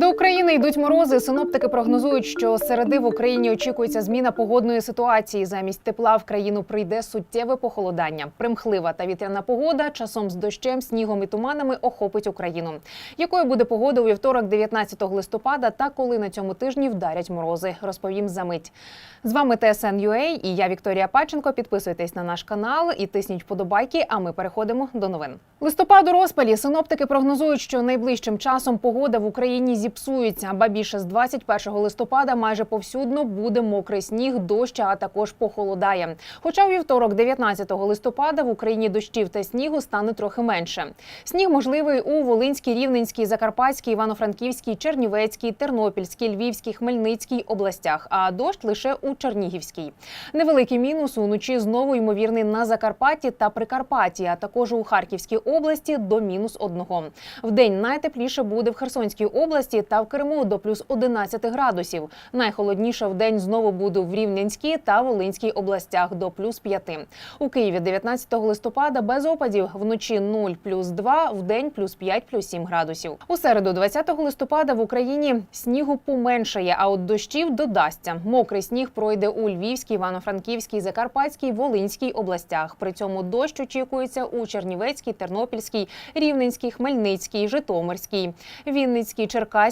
До України йдуть морози. Синоптики прогнозують, що середи в Україні очікується зміна погодної ситуації. Замість тепла в країну прийде суттєве похолодання. Примхлива та вітряна погода часом з дощем, снігом і туманами охопить Україну. Якою буде погода у вівторок, 19 листопада, та коли на цьому тижні вдарять морози? Розповім за мить. З вами TSN.UA і я Вікторія Паченко. Підписуйтесь на наш канал і тисніть вподобайки. А ми переходимо до новин. Листопад у розпалі. Синоптики прогнозують, що найближчим часом погода в Україні зіпсується. Ба більше з 21 листопада майже повсюдно буде мокрий сніг, дощ, а також похолодає. Хоча у вівторок, 19 листопада, в Україні дощів та снігу стане трохи менше. Сніг можливий у Волинській, Рівненській, Закарпатській, Івано-Франківській, Чернівецькій, Тернопільській, Львівській, Хмельницькій областях, а дощ лише у Чернігівській. Невеликий мінус уночі знову ймовірний на Закарпатті та Прикарпатті, а також у Харківській області до мінус одного. В день найтепліше буде в Херсонській області та в Криму до плюс 11 градусів. Найхолодніше в день знову буде в Рівненській та Волинській областях до плюс 5. У Києві 19 листопада без опадів вночі 0 плюс 2, в день плюс 5 плюс 7 градусів. У середу 20 листопада в Україні снігу поменшає, а от дощів додасться. Мокрий сніг пройде у Львівській, Івано-Франківській, Закарпатській, Волинській областях. При цьому дощ очікується у Чернівецькій, Тернопільській, Рівненській, Хмельницькій, Житомирській, Вінницькій, Черкаській,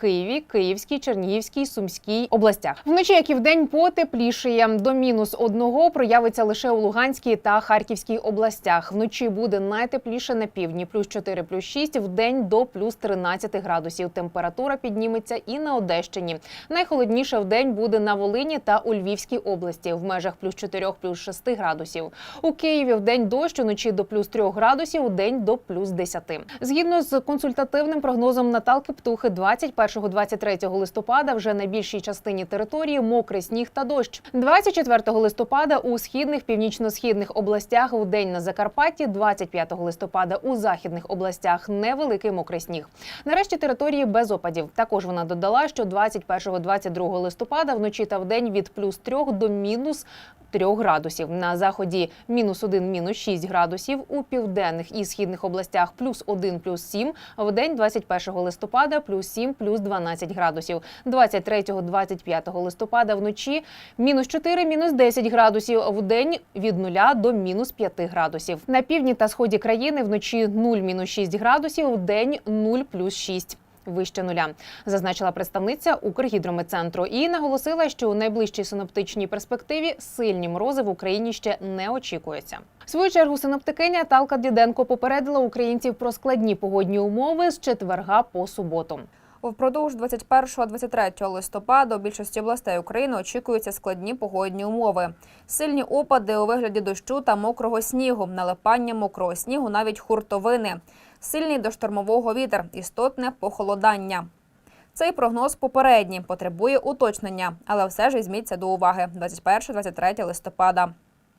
Києві, Київській, Чернігівській, Сумській областях. Вночі, як і вдень, потеплішає. До мінус одного проявиться лише у Луганській та Харківській областях. Вночі буде найтепліше на півдні, плюс 4, плюс 6, в день до плюс 13 градусів. Температура підніметься і на Одещині. Найхолодніше в день буде на Волині та у Львівській області в межах плюс 4, плюс 6 градусів. У Києві в день дощ уночі до плюс 3 градусів, у день до плюс 10. Згідно з консультативним прогнозом Наталки Птухи, 21-23 листопада вже на більшій частині території мокрий сніг та дощ. 24 листопада у східних північно-східних областях в день на Закарпатті, 25 листопада у західних областях невеликий мокрий сніг. Нарешті території без опадів. Також вона додала, що 21-22 листопада вночі та вдень від плюс 3 до мінус 3 градусів. На заході мінус 1, мінус 6 градусів. У південних і східних областях плюс 1, плюс 7. В день 21 листопада плюс 7, плюс 12 градусів. 23-25 листопада вночі мінус 4, мінус 10 градусів. В день від 0 до мінус 5 градусів. На півдні та сході країни вночі 0, мінус 6 градусів. В день 0, плюс 6 вище нуля, зазначила представниця Укргідрометцентру і наголосила, що у найближчій синоптичній перспективі сильні морози в Україні ще не очікується. В свою чергу синоптикиня Талка Діденко попередила українців про складні погодні умови з четверга по суботу. Впродовж 21-23 листопада у більшості областей України очікуються складні погодні умови. Сильні опади у вигляді дощу та мокрого снігу, налипання мокрого снігу, навіть хуртовини, сильний до штормового вітер, істотне похолодання. Цей прогноз попередній, потребує уточнення, але все ж візьміться до уваги 21-23 листопада.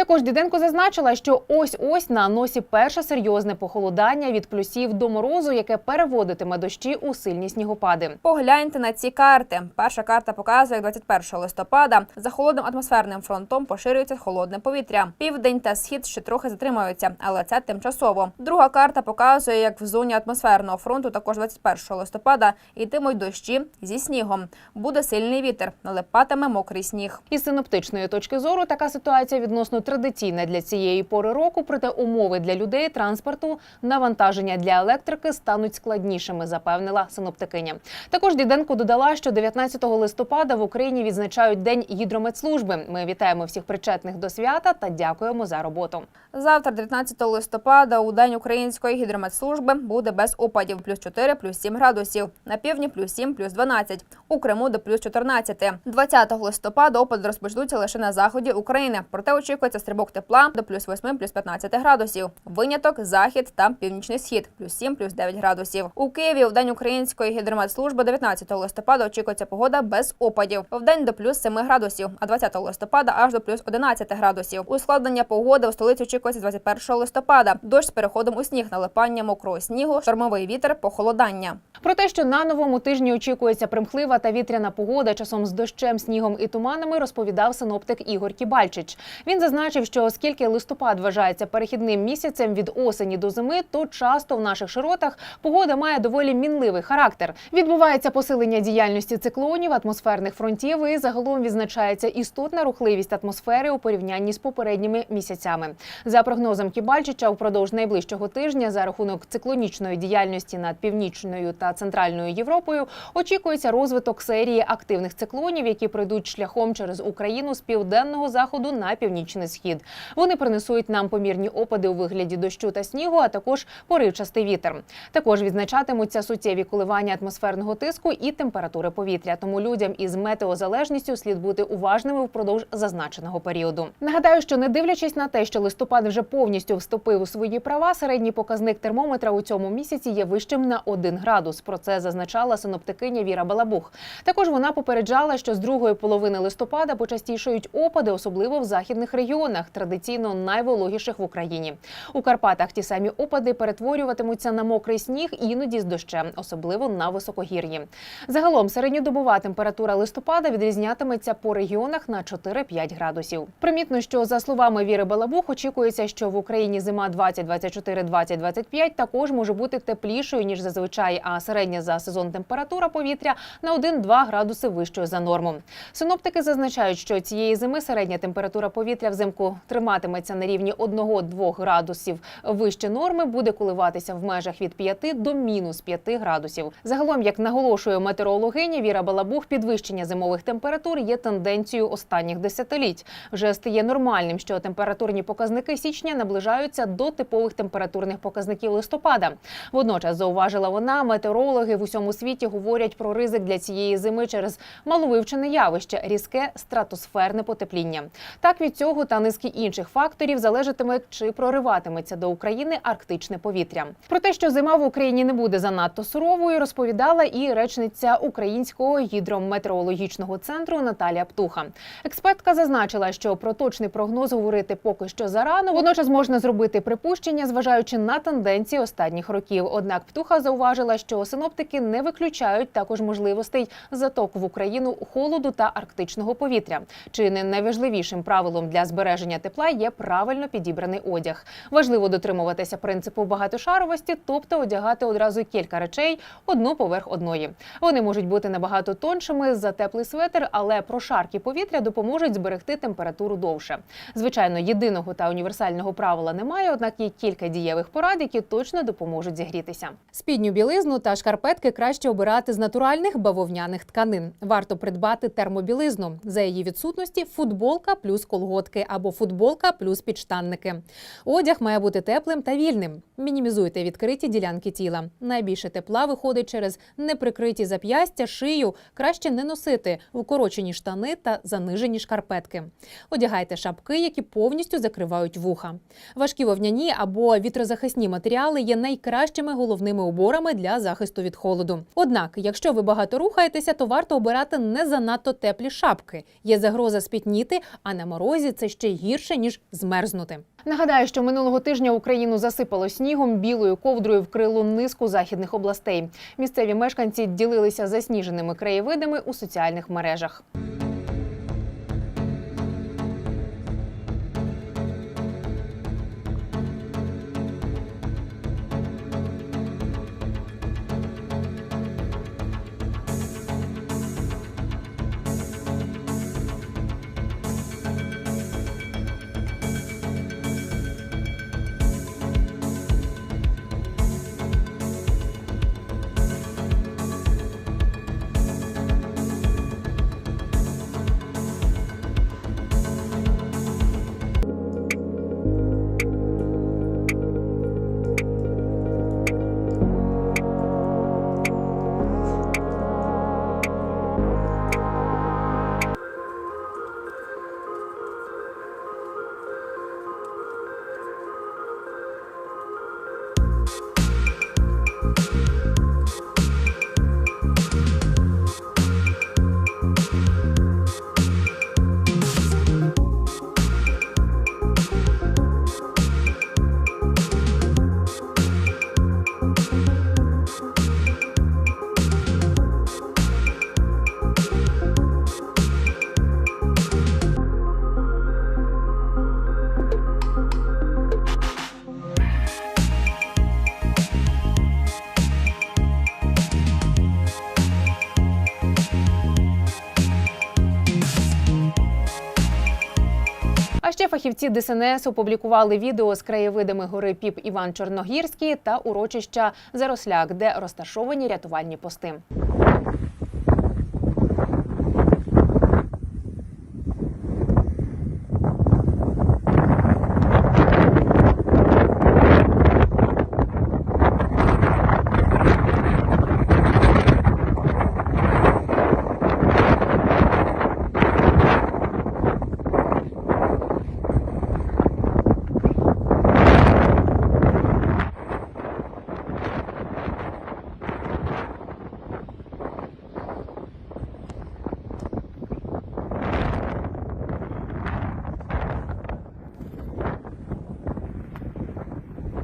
Також Діденко зазначила, що ось ось на носі перше серйозне похолодання від плюсів до морозу, яке переводитиме дощі у сильні снігопади. Погляньте на ці карти. Перша карта показує, як 21 листопада за холодним атмосферним фронтом поширюється холодне повітря. Південь та схід ще трохи затримаються, але це тимчасово. Друга карта показує, як в зоні атмосферного фронту також 21 листопада йтимуть дощі зі снігом. Буде сильний вітер, налипатиме мокрий сніг. Із синоптичної точки зору така ситуація відносно традиційна для цієї пори року, проте умови для людей, транспорту, навантаження для електрики стануть складнішими, запевнила синоптикиня. Також Діденко додала, що 19 листопада в Україні відзначають День гідрометслужби. Ми вітаємо всіх причетних до свята та дякуємо за роботу. Завтра, 19 листопада, у день української гідрометслужби буде без опадів плюс 4, плюс 7 градусів. На півдні плюс 7, плюс 12. У Криму до плюс 14. 20 листопада опади розпочнуться лише на заході України. Проте очікується стрибок тепла до плюс 8, плюс 15 градусів. Виняток захід та північний схід плюс 7, плюс 9 градусів. У Києві в день української гідрометслужби 19 листопада очікується погода без опадів. В день до плюс 7 градусів, а 20 листопада аж до плюс 11 градусів. Ускладнення погоди у столиці очікується 21 листопада. Дощ з переходом у сніг, налипання мокрого снігу, штормовий вітер, похолодання. Про те, що на новому тижні очікується примхлива та вітряна погода часом з дощем, снігом і туманами, розповідав синоптик Ігор Кібальчич. Він зазначив, зазначив, що оскільки листопад вважається перехідним місяцем від осені до зими, то часто в наших широтах погода має доволі мінливий характер. Відбувається посилення діяльності циклонів, атмосферних фронтів і загалом відзначається істотна рухливість атмосфери у порівнянні з попередніми місяцями. За прогнозом Кібальчича, впродовж найближчого тижня за рахунок циклонічної діяльності над північною та центральною Європою очікується розвиток серії активних циклонів, які пройдуть шляхом через Україну з південного заходу на північний схід. Вони принесуть нам помірні опади у вигляді дощу та снігу, а також поривчастий вітер. Також відзначатимуться суттєві коливання атмосферного тиску і температури повітря. Тому людям із метеозалежністю слід бути уважними впродовж зазначеного періоду. Нагадаю, що не дивлячись на те, що листопад вже повністю вступив у свої права, середній показник термометра у цьому місяці є вищим на 1 градус. Про це зазначала синоптикиня Віра Балабух. Також вона попереджала, що з другої половини листопада почастішають опади, особливо в західних регіонах, традиційно найвологіших в Україні. У Карпатах ті самі опади перетворюватимуться на мокрий сніг, іноді з дощем, особливо на високогір'ї. Загалом середньодобова температура листопада відрізнятиметься по регіонах на 4-5 градусів. Примітно, що за словами Віри Балабух, очікується, що в Україні зима 20-24-20-25 також може бути теплішою ніж зазвичай, а середня за сезон температура повітря на 1-2 градуси вищою за норму. Синоптики зазначають, що цієї зими середня температура повітря взимку триматиметься на рівні 1-2 градусів. Вище норми буде коливатися в межах від 5 до мінус 5 градусів. Загалом, як наголошує метеорологиня Віра Балабух, підвищення зимових температур є тенденцією останніх десятиліть. Вже стає нормальним, що температурні показники січня наближаються до типових температурних показників листопада. Водночас зауважила вона, метеорологи в усьому світі говорять про ризик для цієї зими через маловивчене явище різке стратосферне потепління. Так від цього та низки інших факторів залежатиме, чи прориватиметься до України арктичне повітря. Про те, що зима в Україні не буде занадто суровою, розповідала і речниця Українського гідрометеорологічного центру Наталія Птуха. Експертка зазначила, що про точний прогноз говорити поки що зарано. Водночас можна зробити припущення, зважаючи на тенденції останніх років. Однак птуха зауважила, що синоптики не виключають також можливостей затоку в Україну холоду та арктичного повітря. Чи не найважливішим правилом для збереження тепла є правильно підібраний одяг. Важливо дотримуватися принципу багатошаровості, тобто одягати одразу кілька речей одну поверх одної. Вони можуть бути набагато тоншими за теплий светр, але прошарки повітря допоможуть зберегти температуру довше. Звичайно, єдиного та універсального правила немає, однак є кілька дієвих порад, які точно допоможуть зігрітися. Спідню білизну та шкарпетки краще обирати з натуральних бавовняних тканин. Варто придбати термобілизну. За її відсутності футболка плюс колготки або футболка плюс підштанники. Одяг має бути теплим та вільним. Мінімізуйте відкриті ділянки тіла. Найбільше тепла виходить через неприкриті зап'ястя, шию. Краще не носити укорочені штани та занижені шкарпетки. Одягайте шапки, які повністю закривають вуха. Важкі вовняні або вітрозахисні матеріали є найкращими головними уборами для захисту від холоду. Однак, якщо ви багато рухаєтеся, то варто обирати не занадто теплі шапки. Є загроза спітніти, а на морозі це ще гірше ніж змерзнути. Нагадаю, що минулого тижня Україну засипало снігом, білою ковдрою вкрило низку західних областей. Місцеві мешканці ділилися засніженими краєвидами у соціальних мережах. Фахівці ДСНС опублікували відео з краєвидами гори Піп Іван Чорногірський та урочища Заросляк, де розташовані рятувальні пости.